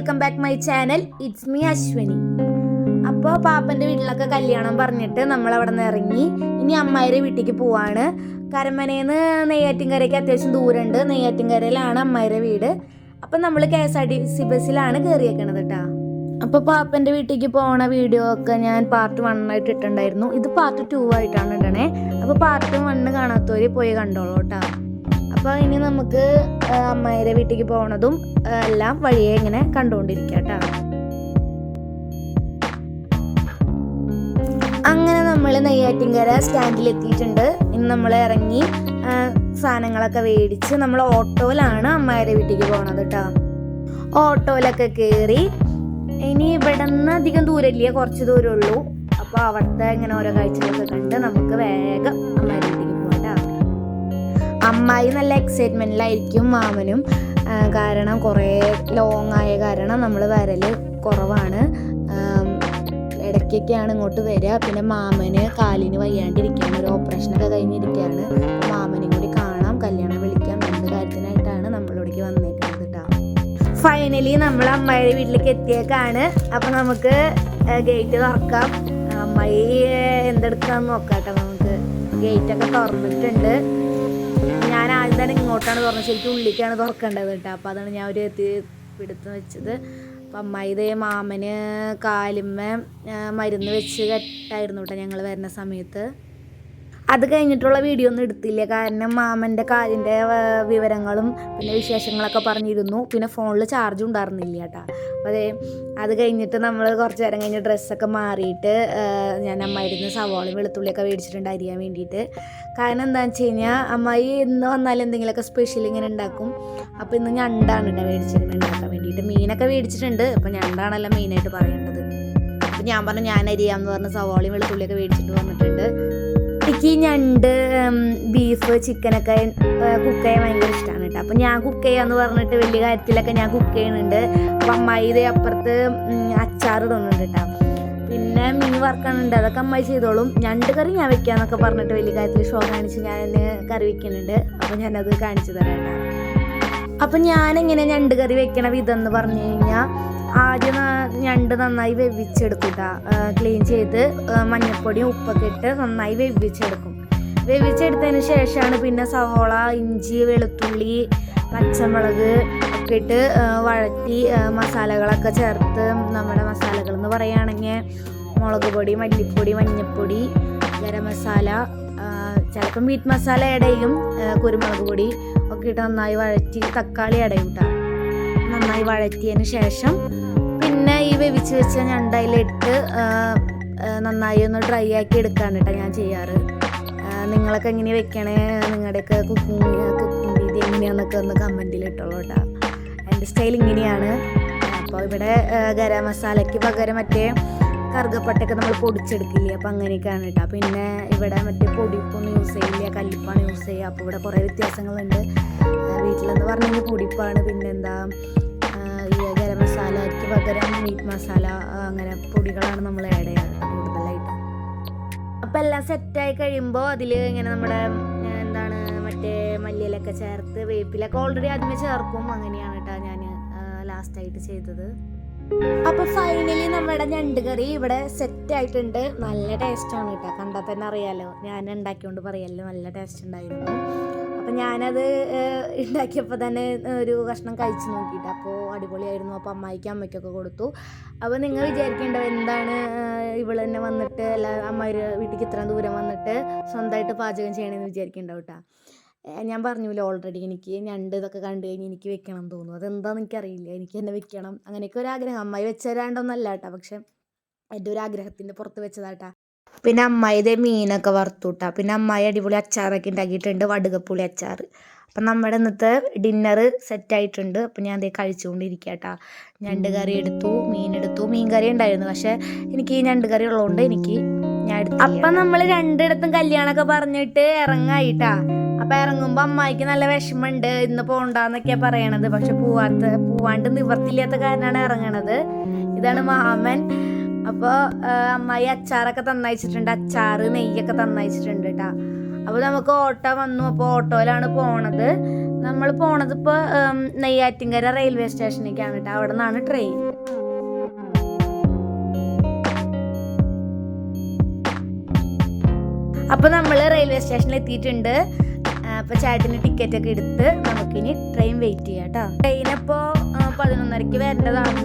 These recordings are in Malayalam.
Welcome back my channel it's me Ashwini അപ്പോൾ പാപ്പന്റെ വീട്ടിലൊക്കെ കല്യാണം പറഞ്ഞിട്ട് നമ്മൾ അവിടെ നിന്ന് ഇറങ്ങി. ഇനി അമ്മായിരെ വീട്ടിലേക്ക് പോവാണ്. കരമനേന്ന് നെയ്യാറ്റിൻകരയ്ക്ക് അത്യാവശ്യം ദൂരമുണ്ട്. നെയ്യാറ്റിൻകരയിലാണ് അമ്മായിരെ വീട്. അപ്പം നമ്മൾ K S R T C ബസ്സിലാണ് കയറിയേക്കണത് കേട്ടോ. അപ്പോൾ പാപ്പന്റെ വീട്ടിലേക്ക് പോണ വീഡിയോ ഒക്കെ ഞാൻ പാർട്ട് വൺ ആയിട്ട് ഇട്ടുണ്ടായിരുന്നു ഇത് പാർട്ട് ടു ആയിട്ടാണ് ഇടണേ. അപ്പോൾ പാർട്ട് വണ്ണ് കാണാത്തവർ പോയി കണ്ടോളൂ കേട്ടോ. അപ്പോൾ ഇനി നമുക്ക് ആ, അമ്മായിരെ വീട്ടിലേക്ക് പോണതും എല്ലാം വഴിയെ ഇങ്ങനെ കണ്ടുകൊണ്ടിരിക്കുക കേട്ടോ അങ്ങനെ നമ്മൾ നെയ്യാറ്റിൻകര സ്റ്റാൻഡിൽ എത്തിയിട്ടുണ്ട്. ഇനി നമ്മൾ ഇറങ്ങി സാധനങ്ങളൊക്കെ മേടിച്ച് നമ്മൾ ഓട്ടോയിലാണ് അമ്മായിരെ വീട്ടിലേക്ക് പോണത് കേട്ടോ ഓട്ടോയിലൊക്കെ കയറി ഇനി ഇവിടെ നിന്ന് അധികം ദൂരമില്ല കുറച്ച് ദൂരമുള്ളൂ അപ്പോൾ അവിടുത്തെ ഇങ്ങനെ ഓരോ കാഴ്ചകളൊക്കെ കണ്ട് നമുക്ക് വേഗം അമ്മായി നല്ല എക്സൈറ്റ്മെന്റിലായിരിക്കും മാമനും. കാരണം കുറേ ലോങ് ആയ കാരണം നമ്മൾ വരൽ കുറവാണ്. ഇടയ്ക്കൊക്കെയാണ് ഇങ്ങോട്ട് വരിക. പിന്നെ മാമന് കാലിന് വയ്യാണ്ടിരിക്കുകയാണ്. ഒരു ഓപ്പറേഷനൊക്കെ കഴിഞ്ഞിരിക്കുകയാണ്. മാമനും കൂടി കാണാം കല്യാണം വിളിക്കാം. എന്ത് കാര്യത്തിനായിട്ടാണ് നമ്മളിവിടേക്ക് വന്നേക്കുന്നത് കേട്ടോ ഫൈനലി നമ്മൾ അമ്മായിയുടെ വീട്ടിലേക്ക് എത്തിയേക്കാണ്. അപ്പം നമുക്ക് ഗേറ്റ് തുറക്കാം. അമ്മായി എന്തെടുക്കാന്ന് നോക്കാം കേട്ടോ നമുക്ക്. ഗേറ്റൊക്കെ തുറന്നിട്ടുണ്ട്. ഞാൻ ഇങ്ങോട്ടാണ് തുറന്നത്. ശരിക്കും ഉള്ളിലേക്കാണ് തുറക്കേണ്ടത് കേട്ടോ. അപ്പോൾ അതാണ് ഞാൻ ഒരു എത്തി പിടുത്ത് വെച്ചത്. അപ്പം അമ്മായി ഇതേ മാമന് കാലുമ്മ മരുന്ന് വെച്ച് കെട്ടായിരുന്നു കേട്ടോ ഞങ്ങൾ വരുന്ന സമയത്ത്. അത് കഴിഞ്ഞിട്ടുള്ള വീഡിയോ ഒന്നും എടുത്തില്ല. കാരണം മാമന്റെ കാലിന്റെ വിവരങ്ങളും പിന്നെ വിശേഷങ്ങളൊക്കെ പറഞ്ഞിരുന്നു. പിന്നെ ഫോണിൽ ചാർജ് ഉണ്ടായിരുന്നില്ല കേട്ടോ അതെ അത് കഴിഞ്ഞിട്ട് നമ്മൾ കുറച്ച് നേരം കഴിഞ്ഞ് ഡ്രസ്സൊക്കെ മാറിയിട്ട് ഞാൻ അമ്മായിരുന്ന് സവാളയും വെളുത്തുള്ളിയൊക്കെ മേടിച്ചിട്ടുണ്ട് അരിയാൻ വേണ്ടിയിട്ട്. കാരണം എന്താണെന്ന് വെച്ച് കഴിഞ്ഞാൽ അമ്മായി ഇന്ന് വന്നാലും എന്തെങ്കിലുമൊക്കെ സ്പെഷ്യൽ ഇങ്ങനെ ഉണ്ടാക്കും. അപ്പോൾ ഇന്ന് ഞണ്ടാണ് കേട്ടോ മേടിച്ചിട്ട് ഉണ്ടാക്കാൻ വേണ്ടിയിട്ട്. മീനൊക്കെ മേടിച്ചിട്ടുണ്ട്. അപ്പോൾ ഞണ്ടാണല്ലോ മെയിനായിട്ട് പറയേണ്ടത്. അപ്പോൾ ഞാൻ പറഞ്ഞു ഞാൻ അരിയാമെന്ന് പറഞ്ഞ് സവാളയും വെളുത്തുള്ളിയൊക്കെ മേടിച്ചിട്ട് വന്നിട്ടുണ്ട്. എനിക്ക് ഞണ്ട് ബീഫ് ചിക്കനൊക്കെ കുക്ക് ചെയ്യാൻ ഭയങ്കര ഇഷ്ടമാണ് കേട്ടോ. അപ്പം ഞാൻ കുക്ക് ചെയ്യാന്ന് പറഞ്ഞിട്ട് വലിയ കാര്യത്തിലൊക്കെ ഞാൻ കുക്ക് ചെയ്യുന്നുണ്ട്. അപ്പം അമ്മായി ഇതേ അപ്പുറത്ത് അച്ചാർ ഇടുന്നുണ്ട് കേട്ടോ. പിന്നെ മീൻ വറക്കാനുണ്ട്. അതൊക്കെ അമ്മായി ചെയ്തോളും. ഞണ്ട് കറി ഞാൻ വെക്കാന്നൊക്കെ പറഞ്ഞിട്ട് വലിയ കാര്യത്തിൽ ഷോ കാണിച്ച് ഞാൻ കറി വെക്കുന്നുണ്ട്. അപ്പം ഞാനത് കാണിച്ചു തരാം കേട്ടോ. അപ്പം ഞാനെങ്ങനെ ഞണ്ട് കറി വെക്കണ വിധം എന്ന് പറഞ്ഞു കഴിഞ്ഞാൽ ആദ്യം ഞണ്ട് നന്നായി വെവിച്ചെടുക്കൂട്ടാ ക്ലീൻ ചെയ്ത് മഞ്ഞൾപ്പൊടിയും ഉപ്പൊക്കെ ഇട്ട് നന്നായി വെവിച്ചെടുക്കും. വെവിച്ചെടുത്തതിന് ശേഷമാണ് പിന്നെ സവോള ഇഞ്ചി വെളുത്തുള്ളി പച്ചമുളക് ഒക്കെ ഇട്ട് വഴറ്റി മസാലകളൊക്കെ ചേർത്ത് നമ്മുടെ മസാലകൾ എന്ന് പറയുകയാണെങ്കിൽ മുളക് പൊടി മല്ലിപ്പൊടി മഞ്ഞൾപ്പൊടി ഗരം മസാല ചിലപ്പം മീറ്റ് മസാല ഇടയും കുരുമുളക് പൊടി ഒക്കെ ഇട്ട് നന്നായി വഴറ്റി തക്കാളി ഇടയും കേട്ടോ നന്നായി വഴറ്റിയതിന് ശേഷം പിന്നെ ഈ വെവിച്ച് വെച്ച ഞണ്ടയിലിട്ട് നന്നായി ഒന്ന് ഡ്രൈ ആക്കി എടുക്കാണ് കേട്ടോ ഞാൻ ചെയ്യാറ്. നിങ്ങളൊക്കെ എങ്ങനെ വെക്കണേ? നിങ്ങളുടെയൊക്കെ കുക്കിംഗ് കുക്കിംഗ് രീതി എങ്ങനെയാണെന്നൊക്കെ ഒന്ന് കമന്റിൽ ഇട്ടോളൂ കേട്ടോ. എന്റെ സ്റ്റൈൽ ഇങ്ങനെയാണ്. അപ്പോൾ ഇവിടെ ഗരം മസാലയ്ക്ക് പകരം മറ്റേ കറുകപ്പട്ടയൊക്കെ നമ്മൾ പൊടിച്ചെടുക്കില്ലേ? അപ്പോൾ അങ്ങനെയൊക്കെയാണ് കേട്ടോ. പിന്നെ ഇവിടെ മറ്റേ പൊടിപ്പൊന്നും യൂസ് ചെയ്യില്ല കല്ലിപ്പാണ് യൂസ് ചെയ്യുക. അപ്പോൾ ഇവിടെ കുറേ വ്യത്യാസങ്ങളുണ്ട്. വീട്ടിലെന്ന് പറഞ്ഞു കഴിഞ്ഞാൽ പൊടിപ്പാണ് പിന്നെന്താ മസാലയ്ക്ക് പകരം മീറ്റ് മസാല അങ്ങനെ പൊടികളാണ് നമ്മൾ ആഡ് ചെയ്യാറ് കൂടുതലായിട്ട്. അപ്പം എല്ലാം സെറ്റായി കഴിയുമ്പോൾ അതിൽ ഇങ്ങനെ നമ്മുടെ എന്താണ് മറ്റേ മല്ലിയിലൊക്കെ ചേർത്ത് വേപ്പിലൊക്കെ ഓൾറെഡി ആദ്യമേ ചേർക്കും. അങ്ങനെയാണ് കേട്ടോ ഞാൻ ലാസ്റ്റായിട്ട് ചെയ്തത്. അപ്പൊ ഫൈനലി നമ്മുടെ ഞണ്ട് കറി ഇവിടെ സെറ്റ് ആയിട്ടുണ്ട്. നല്ല ടേസ്റ്റ് ആണ് കേട്ടോ കണ്ടാൽ തന്നെ അറിയാലോ. ഞാൻ ഉണ്ടാക്കിയോണ്ട് പറയല്ലോ നല്ല ടേസ്റ്റ് ഉണ്ടായിരുന്നു. അപ്പം ഞാനത് ഉണ്ടാക്കിയപ്പോൾ തന്നെ ഒരു കഷ്ണം കഴിച്ചു നോക്കിയിട്ട്. അപ്പോൾ അടിപൊളിയായിരുന്നു. അപ്പോൾ അമ്മായിക്കും അമ്മയ്ക്കൊക്കെ കൊടുത്തു. അപ്പോൾ നിങ്ങൾ വിചാരിക്കേണ്ടത് എന്താണ്? ഇവൾ തന്നെ വന്നിട്ട് അല്ല അമ്മയുടെ വീട്ടിലേക്ക് ഇത്രയും ദൂരം വന്നിട്ട് സ്വന്തമായിട്ട് പാചകം ചെയ്യണമെന്ന് വിചാരിക്കേണ്ടാവും കേട്ടോ ഞാൻ പറഞ്ഞില്ലേ ഓൾറെഡി എനിക്ക് ഞണ്ട് ഇതൊക്കെ കണ്ടു കഴിഞ്ഞ് എനിക്ക് വെക്കണം തോന്നുന്നു. അതെന്താണെന്ന് എനിക്കറിയില്ല. എനിക്ക് തന്നെ വെക്കണം. അങ്ങനെയൊക്കെ ഒരു ആഗ്രഹം അമ്മായി വെച്ച് തരാണ്ടൊന്നല്ല കേട്ടോ പക്ഷെ എന്റെ ഒരു ആഗ്രഹത്തിന്റെ പുറത്ത് വെച്ചതാട്ടാ പിന്നെ അമ്മായി ഇതേ മീനൊക്കെ വറുത്തുട്ടാ. പിന്നെ അമ്മായി അടിപൊളി അച്ചാറൊക്കെ ഉണ്ടാക്കിയിട്ടുണ്ട് വടുകപ്പുളി അച്ചാർ അപ്പം നമ്മുടെ ഇന്നത്തെ ഡിന്നർ സെറ്റ് ആയിട്ടുണ്ട്. അപ്പം ഞാൻ അതേ കഴിച്ചുകൊണ്ടിരിക്കട്ടാ. ഞണ്ട് കറി എടുത്തു മീൻ എടുത്തു. മീൻ കറി ഉണ്ടായിരുന്നു പക്ഷേ എനിക്ക് ഈ ഞണ്ട് കറി ഉള്ളതുകൊണ്ട് എനിക്ക് ഞാൻ എടുത്തു അപ്പം നമ്മൾ രണ്ടിടത്തും കല്യാണമൊക്കെ പറഞ്ഞിട്ട് ഇറങ്ങായിട്ടാ. അപ്പം ഇറങ്ങുമ്പോൾ അമ്മായിക്ക് നല്ല വിഷമമുണ്ട് ഇന്ന് പോകണ്ടെന്നൊക്കെയാണ് പറയണത്. പക്ഷെ പോവാത്ത പോവാണ്ട് നിവർത്തില്ലാത്ത കാരണമാണ് ഇറങ്ങണത്. ഇതാണ് മാമൻ. അപ്പോൾ അമ്മായി അച്ചാറൊക്കെ തന്നയച്ചിട്ടുണ്ട്. അച്ചാറ് നെയ്യൊക്കെ തന്നയച്ചിട്ടുണ്ട് കേട്ടാ അപ്പോൾ നമുക്ക് ഓട്ടോ വന്നു. അപ്പോൾ ഓട്ടോയിലാണ് പോണത്. നമ്മൾ പോണത് ഇപ്പോൾ നെയ്യാറ്റിൻകര റെയിൽവേ സ്റ്റേഷനിലേക്കാണ് കേട്ടോ അവിടെ നിന്നാണ് ട്രെയിൻ. അപ്പോൾ നമ്മൾ റെയിൽവേ സ്റ്റേഷനിൽ എത്തിയിട്ടുണ്ട് അപ്പോൾ ചേട്ടന് ടിക്കറ്റ് ഒക്കെ എടുത്ത് നമുക്കിനി ട്രെയിൻ വെയിറ്റ് ചെയ്യാം കേട്ടോ ട്രെയിൻ അപ്പോൾ പതിനൊന്നരക്ക് വരേണ്ടതാണ്.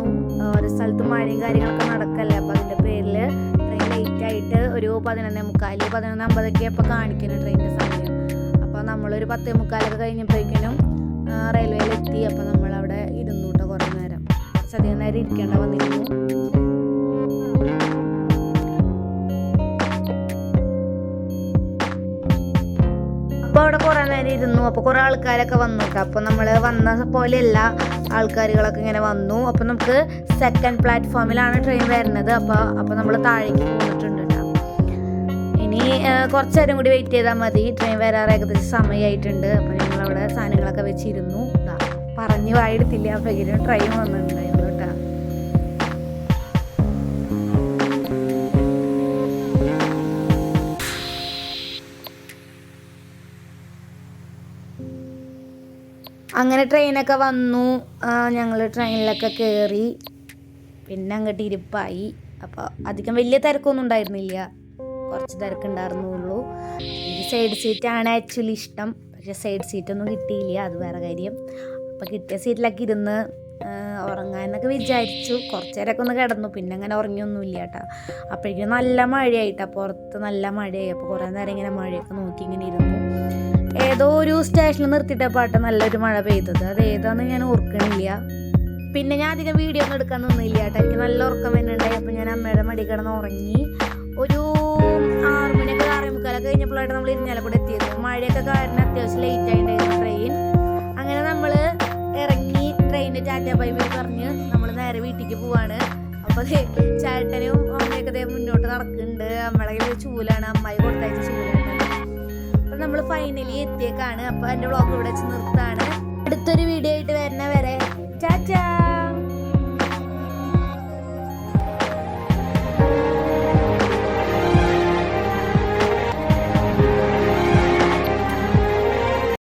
ഓരോ സ്ഥലത്ത് മഴയും കാര്യങ്ങളൊക്കെ നടക്കല്ലേ. ഒരു പതിനൊന്നേ മുക്കാൽ പതിനൊന്ന് അമ്പതൊക്കെ ഇപ്പോൾ കാണിക്കുന്നു ട്രെയിനിന്റെ സമയം. അപ്പോൾ നമ്മളൊരു പത്തേ മുക്കാലൊക്കെ കഴിഞ്ഞപ്പോഴേക്കിനും റെയിൽവേയിൽ എത്തി നമ്മളവിടെ ഇരുന്നു കേട്ടോ കുറേ നേരം. കുറച്ചധികം നേരം ഇരിക്കേണ്ട വന്നിരുന്നു. അപ്പോൾ അവിടെ കുറേ നേരം ഇരുന്നു. അപ്പോൾ കുറേ ആൾക്കാരൊക്കെ വന്നു അപ്പോൾ നമ്മൾ വന്ന പോലെയല്ല ആൾക്കാരുകളൊക്കെ ഇങ്ങനെ വന്നു. അപ്പോൾ നമുക്ക് സെക്കൻഡ് പ്ലാറ്റ്ഫോമിലാണ് ട്രെയിൻ വരുന്നത്. അപ്പോൾ അപ്പോൾ നമ്മൾ താഴേക്ക് പോന്നിട്ടുണ്ട്. ഇനി കുറച്ച് നേരം കൂടി വെയിറ്റ് ചെയ്താൽ മതി. ട്രെയിൻ വരാറ് ഏകദേശം സമയമായിട്ടുണ്ട് അപ്പോൾ ഞങ്ങളവിടെ സാധനങ്ങളൊക്കെ വെച്ചിരുന്നു. പറഞ്ഞു വായെടുത്തില്ല. അപ്പോഴേക്കും ട്രെയിൻ വന്നിട്ടുണ്ടായിരുന്നു കേട്ടോ അങ്ങനെ ട്രെയിനൊക്കെ വന്നു. ഞങ്ങൾ ട്രെയിനിലൊക്കെ കയറി പിന്നെ അങ്ങോട്ട് ഇരിപ്പായി. അപ്പോൾ അധികം വലിയ തിരക്കൊന്നും ഉണ്ടായിരുന്നില്ല. കുറച്ച് തിരക്കുണ്ടായിരുന്നുള്ളൂ. എനിക്ക് സൈഡ് സീറ്റാണ് ആക്ച്വലി ഇഷ്ടം. പക്ഷേ സൈഡ് സീറ്റൊന്നും കിട്ടിയില്ല. അത് വേറെ കാര്യം. അപ്പോൾ കിട്ടിയ സീറ്റിലൊക്കെ ഇരുന്ന് ഉറങ്ങാനൊക്കെ വിചാരിച്ചു. കുറച്ച് നേരമൊക്കെ ഒന്ന് കിടന്നു. പിന്നെ അങ്ങനെ ഉറങ്ങിയൊന്നുമില്ല കേട്ടോ. അപ്പോഴേക്കും നല്ല മഴയായിട്ടാ പുറത്ത് നല്ല മഴയായി. അപ്പോൾ കുറേ നേരം ഇങ്ങനെ മഴയൊക്കെ നോക്കി ഇങ്ങനെ ഇരുന്നു. ഏതോ ഒരു സ്റ്റേഷനിൽ നിർത്തിയിട്ട പാട്ട് നല്ലൊരു മഴ പെയ്തത്. അത് ഏതാന്ന് ഞാൻ ഓർക്കണില്ല. പിന്നെ ഞാൻ അധികം വീഡിയോ ഒന്നും എടുക്കാൻ നിന്നില്ല കേട്ടോ. എനിക്ക് നല്ല ഉറക്കം തന്നെ ഉണ്ടായി അപ്പോൾ ഞാൻ അമ്മയുടെ മടി കിടന്ന് ഉറങ്ങി. ഒരു ആറ് മണിയൊക്കെ ആറേ മുക്കാലൊക്കെ കഴിഞ്ഞപ്പോഴായിട്ട് നമ്മൾ ഇരിഞ്ഞാലക്കൂടെ എത്തിയത്. മഴയൊക്കെ കാരണം അത്യാവശ്യം ലേറ്റ് ആയിട്ടുണ്ടായിരുന്നു ട്രെയിൻ അങ്ങനെ നമ്മൾ ഇറങ്ങി ട്രെയിനിന്റെ ടാറ്റ ബൈ പറഞ്ഞ് നമ്മൾ നേരെ വീട്ടിലേക്ക് പോവാണ്. അപ്പോൾ ചേട്ടനും അമ്മയൊക്കെ ദേ മുന്നോട്ട് നടക്കുന്നുണ്ട്. കയ്യിൽ ചൂലാണ്. അമ്മായി കൊടുത്തയച്ച ചൂലാണ്. അപ്പം നമ്മൾ ഫൈനലി എത്തിയേക്കാണ്. അപ്പോൾ എന്റെ വ്ളോഗ് ഇവിടെ വെച്ച് നിർത്താണ്.